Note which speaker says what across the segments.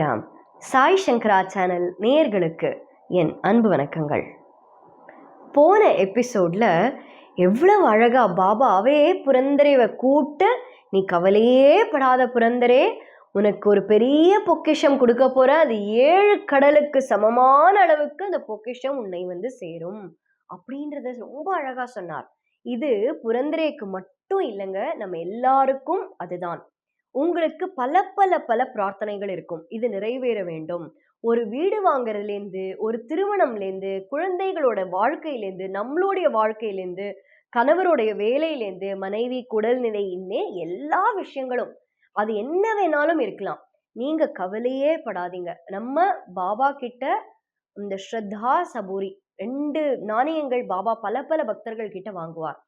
Speaker 1: சாய்ராம் சாய் சங்கரா channel நேயர்களுக்கு என் அன்பு வணக்கங்கள். போன எபிசோடில் எவ்வளவு அழகா பாபாவே புரந்தரைவை கூப்பிட்டு நீ கவலையே படாத புரந்தரே உனக்கு ஒரு பெரிய பொக்கிஷம் கொடுக்க போற அது ஏழு கடலுக்கு சமமான அளவுக்கு அந்த பொக்கிஷம் உன்னை வந்து சேரும் அப்படின்றத ரொம்ப அழகா சொன்னார். இது புரந்தரேக்கு மட்டும் இல்லைங்க நம்ம எல்லாருக்கும் அதுதான். உங்களுக்கு பல பல பல பிரார்த்தனைகள் இருக்கும். இது நிறைவேற வேண்டும். ஒரு வீடு வாங்குறதுலேருந்து ஒரு திருமணம்லேருந்து குழந்தைகளோட வாழ்க்கையிலேருந்து நம்மளுடைய வாழ்க்கையிலேருந்து கணவருடைய வேலையிலேருந்து மனைவி குடல்நிலை இன்னே எல்லா விஷயங்களும். அது என்ன வேணாலும் இருக்கலாம். நீங்க கவலையே படாதீங்க. நம்ம பாபா கிட்ட இந்த ஸ்ரத்தா சபூரி ரெண்டு நாணயங்கள் பாபா பல பல பக்தர்கள் கிட்ட வாங்குவார்.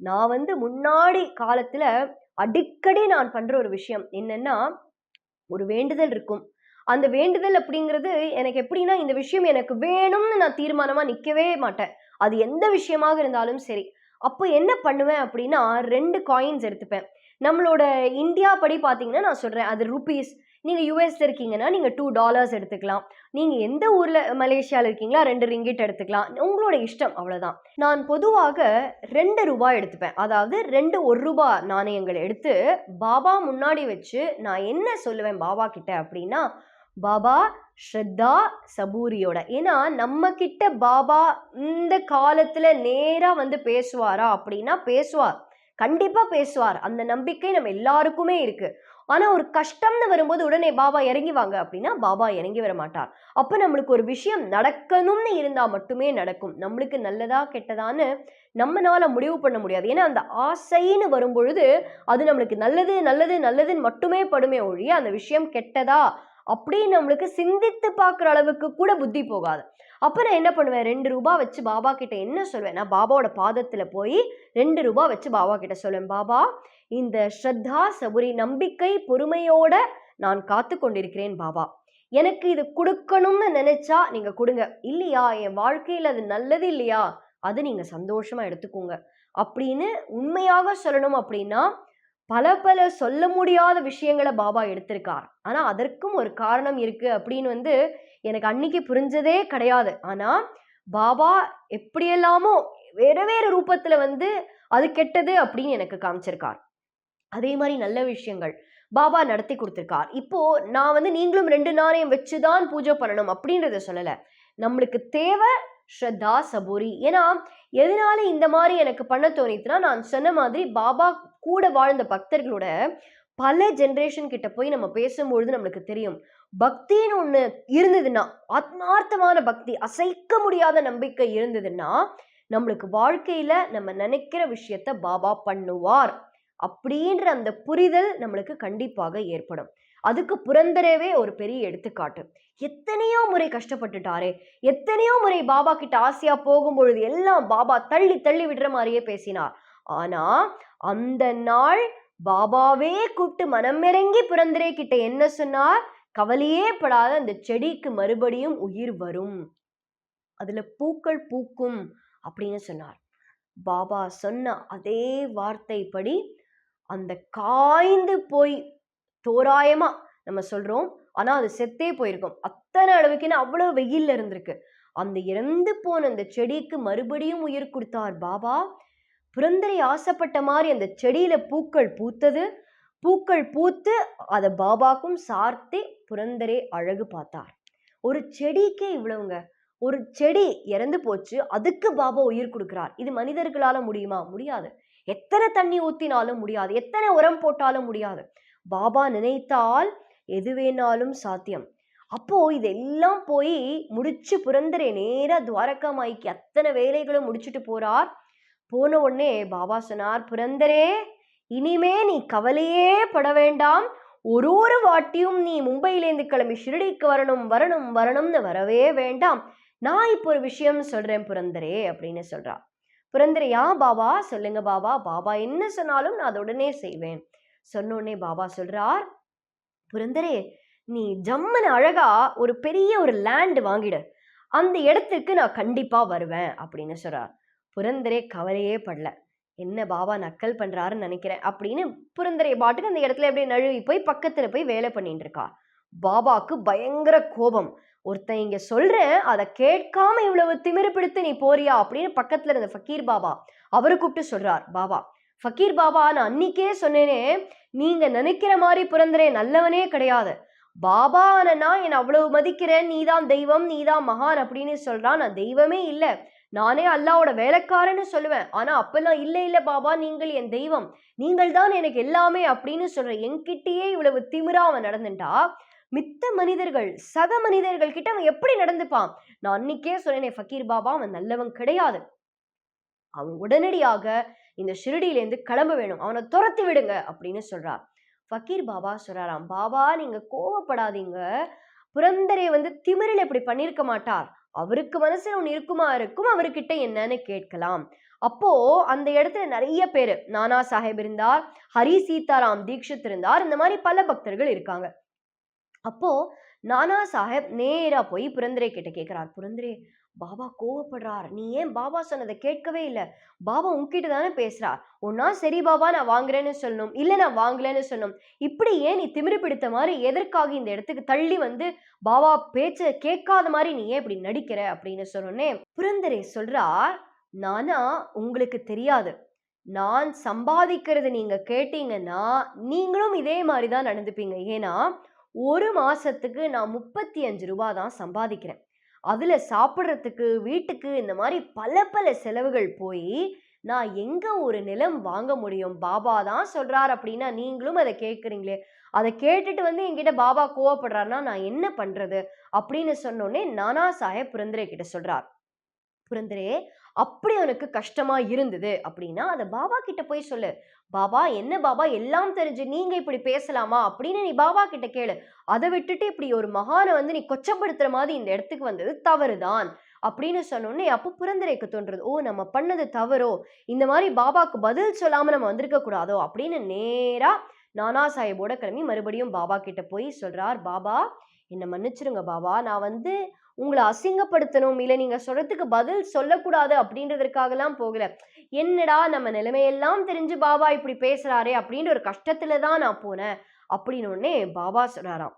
Speaker 1: நான் வந்து முன்னாடி காலத்துல அடிக்கடி நான் பண்ற ஒரு விஷயம் என்னன்னா ஒரு வேண்டுதல் இருக்கும். அந்த வேண்டுதல் அப்படிங்கிறது எனக்கு எப்படின்னா இந்த விஷயம் எனக்கு வேணும்னு நான் தீர்மானமா நிக்கவே மாட்டேன். அது எந்த விஷயமாக இருந்தாலும் சரி. அப்போ என்ன பண்ணுவேன் அப்படின்னா ரெண்டு காயின்ஸ் எடுத்துப்பேன். நம்மளோட இந்தியா படி பார்த்தீங்கன்னா நான் சொல்கிறேன் அது ருபீஸ் நீங்கள் யூஎஸ் இருக்கீங்கன்னா நீங்கள் டூ டாலர்ஸ் எடுத்துக்கலாம். நீங்கள் எந்த ஊரில் மலேசியாவில் இருக்கீங்களா ரெண்டு ரிங்கிட் எடுத்துக்கலாம். உங்களோட இஷ்டம் அவ்வளோதான் நான் பொதுவாக ரெண்டு ரூபாய் எடுத்துப்பேன். அதாவது ரெண்டு ஒரு ரூபாய் நாணயங்கள் எடுத்து பாபா முன்னாடி வச்சு நான் என்ன சொல்லுவேன் பாபா கிட்ட அப்படின்னா பாபா ஸ்ரத்தா சபூரியோட. ஏன்னா நம்ம கிட்ட பாபா இந்த காலத்துல நேரா வந்து பேசுவாரா அப்படின்னா பேசுவார். கண்டிப்பா பேசுவார். அந்த நம்பிக்கை நம்ம எல்லாருக்குமே இருக்கு. ஆனால் ஒரு கஷ்டம்னு வரும்போது உடனே பாபா இறங்கி வாங்க அப்படின்னா பாபா இறங்கி வர மாட்டார். அப்போ நம்மளுக்கு ஒரு விஷயம் நடக்கணும்னு இருந்தால் மட்டுமே நடக்கும். நம்மளுக்கு நல்லதா கெட்டதான்னு நம்மனால முடிவு பண்ண முடியாது. ஏன்னா அந்த ஆசைன்னு வரும்பொழுது அது நம்மளுக்கு நல்லது நல்லது நல்லதுன்னு மட்டுமே படுமே ஒழிய அந்த விஷயம் கெட்டதா அப்படின்னு நம்மளுக்கு சிந்தித்து பார்க்குற அளவுக்கு கூட புத்தி போகாது. அப்போ நான் என்ன பண்ணுவேன்? ரெண்டு ரூபா வச்சு பாபா கிட்ட என்ன சொல்வேன் நான் பாபாவோட பாதத்தில் போய் ரெண்டு ரூபா வச்சு பாபா கிட்ட சொல்லுவேன் பாபா இந்த ஸ்ரத்தா சபுரி நம்பிக்கை பொறுமையோட நான் காத்து கொண்டிருக்கிறேன் பாபா. எனக்கு இது கொடுக்கணும்னு நினைச்சா நீங்க கொடுங்க. இல்லையா? என் வாழ்க்கையில் அது நல்லது இல்லையா? அது நீங்க சந்தோஷமா எடுத்துக்கோங்க. அப்படின்னு உண்மையாக சொல்லணும் அப்படின்னா பல பல சொல்ல முடியாத விஷயங்களை பாபா எடுத்திருக்கார். ஆனா அதற்கும் ஒரு காரணம் இருக்கு அப்படின்னு வந்து எனக்கு அன்னைக்கு புரிஞ்சதே கிடையாது. ஆனா பாபா எப்படியெல்லாமோ வேற வேற ரூபத்துல வந்து அது கெட்டது அப்படின்னு எனக்கு காமிச்சிருக்கார். அதே மாதிரி நல்ல விஷயங்கள் பாபா நடத்தி கொடுத்துருக்கார். இப்போ நான் வந்து நீங்களும் ரெண்டு நாணயம் வச்சுதான் பூஜை பண்ணணும் அப்படின்றத சொல்லல. நம்மளுக்கு தேவை ஸ்ரத்தா சபூரி. ஏன்னா எதனால இந்த மாதிரி எனக்கு பண்ண தோணித்துனா நான் சொன்ன மாதிரி பாபா கூட வாழ்ந்த பக்தர்களோட பல ஜென்ரேஷன் கிட்ட போய் நம்ம பேசும்பொழுது நம்மளுக்கு தெரியும். பக்தின்னு ஒண்ணு இருந்ததுன்னா ஆத்மார்த்தமான பக்தி அசைக்க முடியாத நம்பிக்கை இருந்ததுன்னா நம்மளுக்கு வாழ்க்கையில நம்ம நினைக்கிற விஷயத்த பாபா பண்ணுவார். அப்படின்ற அந்த புரிதல் நம்மளுக்கு கண்டிப்பாக ஏற்படும். அதுக்கு புரந்தரவே ஒரு பெரிய எடுத்துக்காட்டு. எத்தனையோ முறை கஷ்டப்பட்டுட்டாரே. எத்தனையோ முறை பாபா கிட்ட ஆசையா போகும்பொழுது எல்லாம் பாபா தள்ளி தள்ளி விடுற மாதிரியே பேசினார். ஆனா அந்த நாள் பாபாவே கூப்பிட்டு மனமிறங்கி புரந்தரே கிட்ட என்ன சொன்னார்? கவலையே படாத அந்த செடிக்கு மறுபடியும் உயிர் வரும். அதுல பூக்கள் பூக்கும் அப்படின்னு சொன்னார். பாபா சொன்ன அதே வார்த்தைப்படி அந்த காய்ந்து போய் தோராயமா நம்ம சொல்றோம். ஆனா அது செத்தே போயிருக்கும். அத்தனை அளவுக்குன்னு அவ்வளவு வெயில்ல இருந்திருக்கு. அந்த இறந்து போன அந்த செடிக்கு மறுபடியும் உயிர் கொடுத்தார் பாபா. புரந்தரை ஆசைப்பட்ட மாதிரி அந்த செடியில பூக்கள் பூத்தது. பூக்கள் பூத்து அதை பாபாக்கும் சார்த்தே புரந்தரே அழகு பார்த்தார். ஒரு செடிக்கே இவ்வளவுங்க. ஒரு செடி இறந்து போச்சு. அதுக்கு பாபா உயிர் கொடுக்கிறார். இது மனிதர்களால முடியுமா? முடியாது. எத்தனை தண்ணி ஊத்தினாலும் முடியாது. எத்தனை உரம் போட்டாலும் முடியாது. பாபா நினைத்தால் எது வேணாலும் சாத்தியம். அப்போ இதெல்லாம் போய் முடிச்சு புரந்தரே நேராக துவாரகா மாய்க்கு அத்தனை வேலைகளும் முடிச்சுட்டு போறார். போன உடனே பாபா சொன்னார் புரந்தரே இனிமே நீ கவலையே பட வேண்டாம். ஒரு ஒரு வாட்டியும் நீ மும்பையிலேருந்து கிளம்பி ஷிரடிக்கு வரணும் வரணும் வரணும்னு வரவே வேண்டாம். நான் இப்போ ஒரு விஷயம் சொல்றேன் புரந்தரே அப்படின்னு சொல்றா புரந்தரையா பாபா. சொல்லுங்க பாபா. பாபா என்ன சொன்னாலும் நான் அதை உடனே செய்வேன். சொன்னோடனே பாபா சொல்றார் புரந்தரே நீ ஜம்முன்னு அழகா ஒரு பெரிய ஒரு லேண்டு வாங்கிடு. அந்த இடத்துக்கு நான் கண்டிப்பா வருவேன் அப்படின்னு சொல்றார். புரந்தரே கவலையே படல. என்ன பாபா நக்கல் பண்றாருன்னு நினைக்கிறேன் அப்படின்னு புரந்தரை பாட்டுக்கு அந்த இடத்துல அப்படியே நழுவி போய் பக்கத்துல போய் வேலை பண்ணிட்டு இருக்கா. பாபாக்கு பயங்கர கோபம். ஒருத்தன் இங்க சொல்றேன் அதை கேட்காம இவ்வளவு திமிரு பிடித்து நீ போறியா அப்படின்னு பக்கத்துல இருந்த ஃபக்கீர் பாபா அவரு கூப்பிட்டு சொல்றார் பாபா ஃபக்கீர் பாபா நான் அன்னிக்கே சொன்னேனே நீங்க நினைக்கிற மாதிரி புரந்தரே நல்லவனே கிடையாது. பாபா அண்ணனா என்னை அவ்வளவு மதிக்கிறேன் நீதான் தெய்வம் நீதான் மகான் அப்படின்னு சொல்றான் நான் தெய்வமே இல்லை. நானே அல்லாவோட வேலைக்காரன்னு சொல்லுவேன். ஆனா அப்பெல்லாம் இல்லை இல்லை பாபா நீங்கள் என் தெய்வம். நீங்கள் தான் எனக்கு எல்லாமே அப்படின்னு சொல்ற என்கிட்டயே இவ்வளவு திமிரா அவன் நடந்துட்டா. மித்த மனிதர்கள் சக மனிதர்கள் கிட்ட அவன் எப்படி நடந்துப்பான்? நான் அன்னைக்கே சொன்னேனே ஃபக்கீர் பாபா அவன் நல்லவன் கிடையாது. அவன் உடனடியாக இந்த ஷிரடியிலேருந்து கிளம்ப வேணும். அவனை துரத்தி விடுங்க அப்படின்னு சொல்றார் ஃபக்கீர் பாபா சொல்றாராம் பாபா நீங்க கோவப்படாதீங்க. புரந்தரை வந்து திமிரில் இப்படி பண்ணியிருக்க மாட்டார். அவருக்கு மனசுல ஒன்று இருக்குமா இருக்கும். அவர்கிட்ட என்னன்னு கேட்கலாம். அப்போ அந்த இடத்துல நிறைய பேர் நானா சாஹேப் இருந்தார் ஹரி சீதாராம் தீக்ஷித் இருந்தார் இந்த மாதிரி பல பக்தர்கள் இருக்காங்க. அப்போ நானா சாஹேப் நேராக போய் புரந்தரே கிட்ட கேட்குறார் புரந்தரே பாபா கோவப்படுறார். நீ ஏன் பாபா சொன்னதை கேட்கவே இல்லை? பாபா உன்கிட்ட தானே பேசுகிறார் ஒன்னா சரி பாபா நான் வாங்குறேன்னு சொல்லணும் இல்லை நான் வாங்கலன்னு சொல்லணும் இப்படி ஏன் நீ திமிரு பிடித்த மாதிரி எதற்காக இந்த இடத்துக்கு தள்ளி வந்து பாபா பேச்ச கேட்காத மாதிரி நீ ஏன் இப்படி நடிக்கிற? அப்படின்னு சொன்னோன்னே புரந்தரே சொல்கிறார் நானா உங்களுக்கு தெரியாது. நான் சம்பாதிக்கிறது நீங்கள் கேட்டீங்கன்னா நீங்களும் இதே மாதிரி தான் நடந்துப்பீங்க. ஏன்னா ஒரு மாசத்துக்கு நான் முப்பத்தி அஞ்சு ரூபா தான் சம்பாதிக்கிறேன். அதுல சாப்பிட்றதுக்கு வீட்டுக்கு இந்த மாதிரி பல பல செலவுகள் போய் நான் எங்க ஒரு நிலம் வாங்க முடியும்? பாபா தான் சொல்றார் அப்படின்னா நீங்களும் அதை கேட்குறீங்களே. அதை கேட்டுட்டு வந்து என்கிட்ட பாபா கோவப்படுறாருன்னா நான் என்ன பண்றது? அப்படின்னு சொன்னோடனே நானா சாஹேப் புரந்தரே கிட்ட சொல்றார். புரந்தரே அப்படி அவனுக்கு கஷ்டமா இருந்தது அப்படின்னா அதை பாபா கிட்ட போய் சொல்லு. பாபா என்ன பாபா? எல்லாம் தெரிஞ்சு நீங்க இப்படி பேசலாமா? அப்படின்னு நீ பாபா கிட்ட கேளு. அதை விட்டுட்டு இப்படி ஒரு மகானை வந்து நீ கொச்சப்படுத்துற மாதிரி இந்த இடத்துக்கு வந்தது தவறுதான் அப்படின்னு சொன்னோடனே அப்போ புரந்தரைக்கு தோன்றது ஓ நம்ம பண்ணது தவறோ? இந்த மாதிரி பாபாக்கு பதில் சொல்லாம நம்ம வந்திருக்க கூடாதோ? அப்படின்னு நேரா நானா சாஹிபோட கிளம்பி மறுபடியும் பாபா கிட்ட போய் சொல்றார் பாபா என்னை மன்னிச்சிருங்க பாபா. நான் வந்து உங்களை அசிங்கப்படுத்தணும் இல்லை நீங்கள் சொல்கிறதுக்கு பதில் சொல்லக்கூடாது அப்படின்றதற்காகலாம் போகல. என்னடா நம்ம நிலைமையெல்லாம் தெரிஞ்சு பாபா இப்படி பேசுகிறாரே அப்படின்ற ஒரு கஷ்டத்தில் தான் நான் போனேன் அப்படின்னு உடனே பாபா சொல்கிறாராம்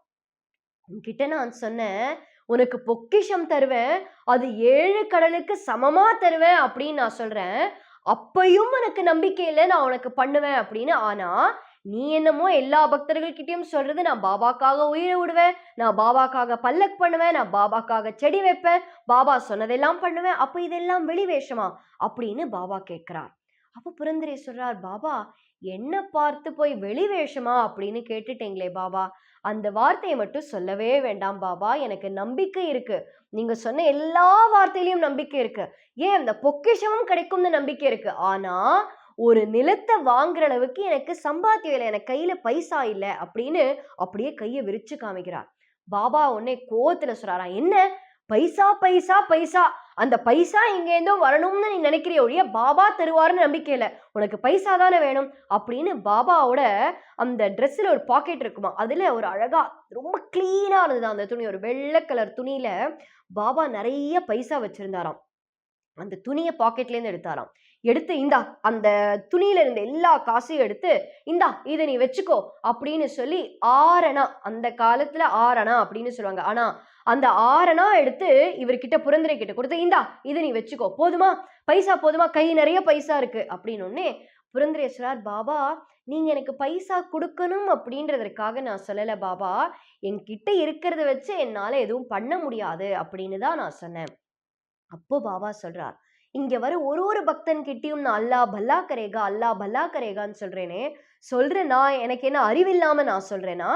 Speaker 1: உன்கிட்ட நான் சொன்னேன் உனக்கு பொக்கிஷம் தருவேன் அது ஏழு கடலுக்கு சமமாக தருவேன் அப்படின்னு நான் சொல்கிறேன் அப்பையும் உனக்கு நம்பிக்கை இல்லை நான் உனக்கு பண்ணுவேன் அப்படின்னு. ஆனால் நீ என்னமோ எல்லா பக்தர்கள்கிட்டயும் சொல்றது நான் பாபாக்காக உயிரை விடுவேன் நான் பாபாக்காக பல்லக் பண்ணுவேன் நான் பாபாக்காக செடி வைப்பேன் பாபா சொன்னதெல்லாம் பண்ணுவேன் அப்போ இதெல்லாம் வெளி வேஷமா? அப்படின்னு பாபா கேட்கிறார். அப்போ புரந்தரே சொல்றார் பாபா என்ன பார்த்து போய் வெளி வேஷமா? அப்படின்னு கேட்டுட்டீங்களே பாபா. அந்த வார்த்தையை மட்டும் சொல்லவே வேண்டாம் பாபா எனக்கு நம்பிக்கை இருக்கு. நீங்க சொன்ன எல்லா வார்த்தையிலையும் நம்பிக்கை இருக்கு. ஏன் அந்த பொக்கிஷமும் கிடைக்கும்னு நம்பிக்கை இருக்கு? ஆனா ஒரு நிலத்தை வாங்குற அளவுக்கு எனக்கு சம்பாத்தியம் இல்லை எனக்கு கையில பைசா இல்லை அப்படின்னு அப்படியே கையை விரிச்சு காமிக்கிறார். பாபா உடனே கோவத்துல சொல்றாரா? என்ன? பைசா பைசா பைசா. அந்த பைசா எங்கேருந்தோ வரணும்னு நீ நினைக்கிறிய ஒழிய பாபா தருவாருன்னு நம்பிக்கை இல்லை. உனக்கு பைசா தானே வேணும்? அப்படின்னு பாபாவோட அந்த ட்ரெஸ்ஸில் ஒரு பாக்கெட் இருக்குமா அதில் ஒரு அழகா ரொம்ப க்ளீனாக இருந்தது அந்த துணி. ஒரு வெள்ளை கலர் துணியில பாபா நிறைய பைசா வச்சிருந்தாராம். அந்த துணியை பாக்கெட்லேருந்து எடுத்தாராம். எடுத்து இந்தா அந்த துணியில இருந்த எல்லா காசையும் எடுத்து இந்தா இதை நீ வச்சுக்கோ அப்படின்னு சொல்லி ஆரணா அந்த காலத்துல ஆரணா அப்படின்னு சொல்லுவாங்க. ஆனா அந்த ஆரணா எடுத்து இவர்கிட்ட புரந்தரை கிட்ட கொடுத்து இந்தா இதை நீ வச்சுக்கோ. போதுமா? பைசா போதுமா? கை நிறைய பைசா இருக்கு அப்படின்னு உடனே புரந்தரே பாபா நீங்க எனக்கு பைசா கொடுக்கணும் அப்படின்றதற்காக நான் சொல்லல பாபா. என்கிட்ட இருக்கிறத வச்சு என்னால எதுவும் பண்ண முடியாது அப்படின்னு தான் நான் சொன்னேன். அப்போ பாபா சொல்றார் இங்க வர ஒரு ஒரு பக்தன் கிட்டயும் நான் அல்லா பல்லா கரேகா அல்லா பல்லா கரேகான்னு சொல்றேனே. சொல்றேன் நான் எனக்கு என்ன அறிவில்லாம நான் சொல்றேனா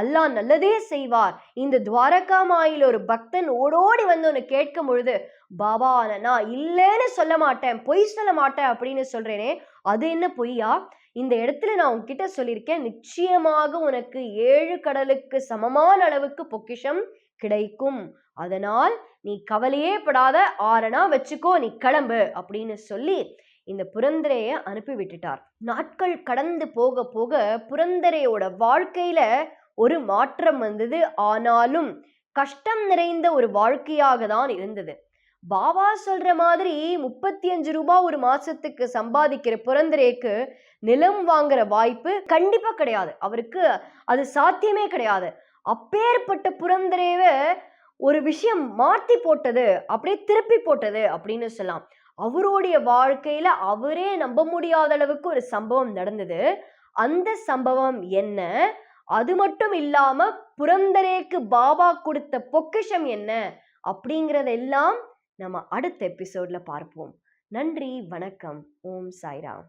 Speaker 1: அல்லாஹ் நல்லதே செய்வார். இந்த துவாரகா மாயில் ஒரு பக்தன் ஓடோடி வந்து ஒன்று கேட்கும் பொழுது பாபா நான் இல்லைன்னு சொல்ல மாட்டேன் பொய் சொல்ல மாட்டேன் அப்படின்னு சொல்றேனே. அது என்ன பொய்யா? இந்த இடத்துல நான் உன்கிட்ட சொல்லியிருக்கேன் நிச்சயமாக உனக்கு ஏழு கடலுக்கு சமமான அளவுக்கு பொக்கிஷம் கிடைக்கும். அதனால் நீ கவலையே படாத ஆறனா வச்சுக்கோ நீ கிளம்பு அப்படின்னு சொல்லி இந்த புரந்தரைய அனுப்பி விட்டுட்டார். நாட்கள் கடந்து போக போக புரந்தரையோட வாழ்க்கையில ஒரு மாற்றம் வந்தது. ஆனாலும் கஷ்டம் நிறைந்த ஒரு வாழ்க்கையாக தான் இருந்தது. பாபா சொல்ற மாதிரி முப்பத்தி அஞ்சு ரூபாய் ஒரு மாசத்துக்கு சம்பாதிக்கிற புரந்தரேக்கு நிலம் வாங்குற வாய்ப்பு கண்டிப்பா கிடையாது. அவருக்கு அது சாத்தியமே கிடையாது. அப்பேற்பட்ட புரந்தரேவை ஒரு விஷயம் மாற்றி போட்டது அப்படியே திருப்பி போட்டது அப்படின்னு சொல்லலாம். அவருடைய வாழ்க்கையில அவரே நம்ப முடியாத அளவுக்கு ஒரு சம்பவம் நடந்தது. அந்த சம்பவம் என்ன? அது மட்டும் இல்லாம புரந்தரேக்கு பாபா கொடுத்த பொக்கிஷம் என்ன? அப்படிங்கிறதெல்லாம் நம்ம அடுத்த எபிசோட்ல பார்ப்போம். நன்றி வணக்கம். ஓம் சாய்ராம்.